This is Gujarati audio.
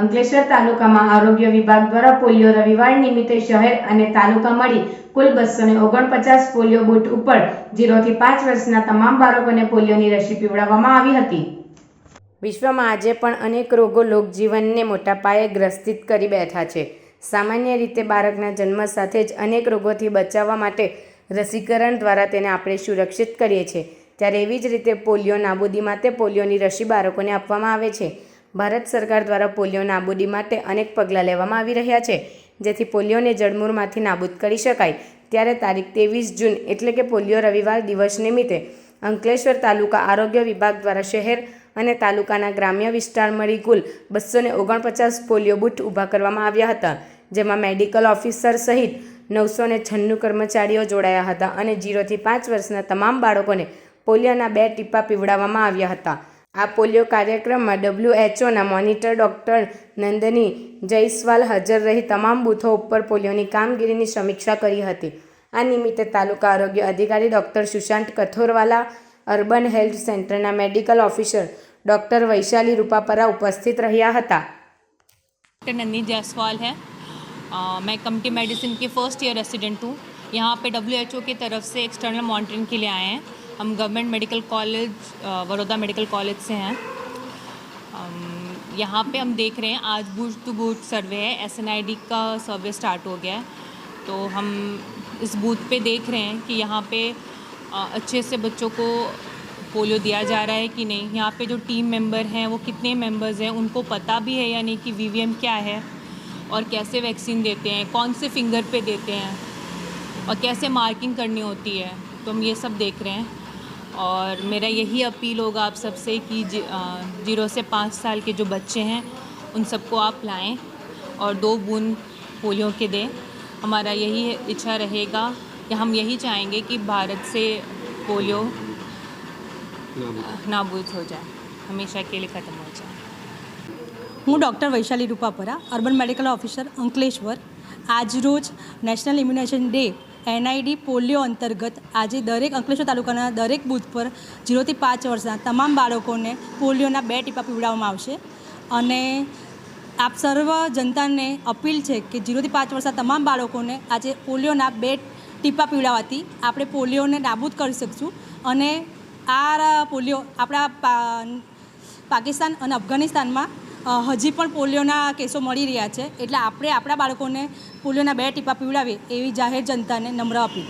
અંકલેશ્વર તાલુકામાં આરોગ્ય વિભાગ દ્વારા પોલિયો રવિવાર નિમિત્તે શહેર અને તાલુકા મળી કુલ બસો ઓગણપચાસ પોલિયો બૂથ ઉપર જીરોથી પાંચ વર્ષના તમામ બાળકોને પોલિયોની રસી પીવડાવવામાં આવી હતી. વિશ્વમાં આજે પણ અનેક રોગો લોકજીવનને મોટા પાયે ગ્રસ્તિત કરી બેઠા છે. સામાન્ય રીતે બાળકના જન્મ સાથે જ અનેક રોગોથી બચાવવા માટે રસીકરણ દ્વારા તેને આપણે સુરક્ષિત કરીએ છીએ. ત્યારે એવી જ રીતે પોલિયો નાબૂદી માટે પોલિયોની રસી બાળકોને આપવામાં આવે છે. ભારત સરકાર દ્વારા પોલિયો નાબૂદી માટે અનેક પગલાં લેવામાં આવી રહ્યા છે. જેથી પોલિયોને જડમૂળમાંથી નાબૂદ કરી શકાય. ત્યારે તારીખ ત્રેવીસ જૂન એટલે કે પોલિયો રવિવાર દિવસ નિમિત્તે અંકલેશ્વર તાલુકા આરોગ્ય વિભાગ દ્વારા શહેર અને તાલુકાના ગ્રામ્ય વિસ્તાર મળી કુલ બસો ઓગણપચાસ પોલિયો બૂથ ઊભા કરવામાં આવ્યા હતા. જેમાં મેડિકલ ઓફિસર સહિત નવસો ને છન્નું કર્મચારીઓ જોડાયા હતા અને જીરોથી પાંચ વર્ષના તમામ બાળકોને પોલિયોના બે ટીપા પીવડાવવામાં આવ્યા હતા. આ પોલિયો કાર્યક્રમમાં ડબ્લ્યુએચઓના મોનિટર ડૉક્ટર નંદની જયસ્વાલ હાજર રહી તમામ બૂથો ઉપર પોલિયોની કામગીરીની સમીક્ષા કરી હતી આ નિમિત્તે તાલુકા આરોગ્ય અધિકારી doctor Sushant Kathorwala urban health સેન્ટરના medical officer doctor Vaishali Rupapara ઉપસ્થિત રહ્યા હતા डॉक्टर नंदी जायसवाल है अ, मैं कम्युनिटी मेडिसिन की फ़र्स्ट ईयर रेसिडेंट हूँ यहाँ पे डब्ल्यू एच ओ की तरफ से एक्सटर्नल मॉनिटरिंग के लिए आए हैं हम government medical college Baroda medical college से हैं। यहाँ पे हम देख रहे हैं, आज बूथ टू बूथ सर्वे है एसएनआईडी का सर्वे स्टार्ट हो गया है। तो हम इस बूथ पे देख रहे हैं कि यहाँ पे अच्छे से बच्चों को पोलियो दिया जा रहा है कि नहीं। यहाँ पे जो टीम मेंबर हैं, वो कितने मेंबर्स हैं, उनको पता भी है या नहीं कि वीवीएम क्या है और कैसे वैक्सीन देते हैं, कौन से फिंगर पे देते हैं और कैसे मार्किंग करनी होती है। तो हम ये सब देख रहे हैं। और मेरा यही अपील होगा आप सबसे कि जि- अ, जीरो से पाँच साल के जो बच्चे हैं उन सबको आप लाएं और दो बूंद पोलियो के दें हमारा यही इच्छा रहेगा या हम यही चाहेंगे कि भारत से पोलियो नाबूद हो जाए हमेशा के लिए ख़त्म हो जाए હું doctor Vaishali Rupapara urban medical officer Ankleshwar આજરોજ નેશનલ ઇમ્યુનેશન ડે NID polio અંતર્ગત આજે દરેક અંકલેશ્વર તાલુકાના દરેક બૂથ પર જીરોથી પાંચ વર્ષના તમામ બાળકોને પોલિયોના બે ટીપા પીવડાવવામાં આવશે. અને આપ સર્વ જનતાને અપીલ છે કે જીરોથી પાંચ વર્ષના તમામ બાળકોને આજે પોલિયોના બે ટીપા પીવડાવવાથી આપણે પોલિયોને નાબૂદ કરી શકશું. અને આ પોલિયો આપણા પાકિસ્તાન અને અફઘાનિસ્તાનમાં હજી પણ પોલિયોના કેસો મળી રહ્યા છે. એટલે આપણે આપણા બાળકોને પોલિયોના બે ટીપા પીવડાવીએ એવી જાહેર જનતાને નમ્ર અપીલ.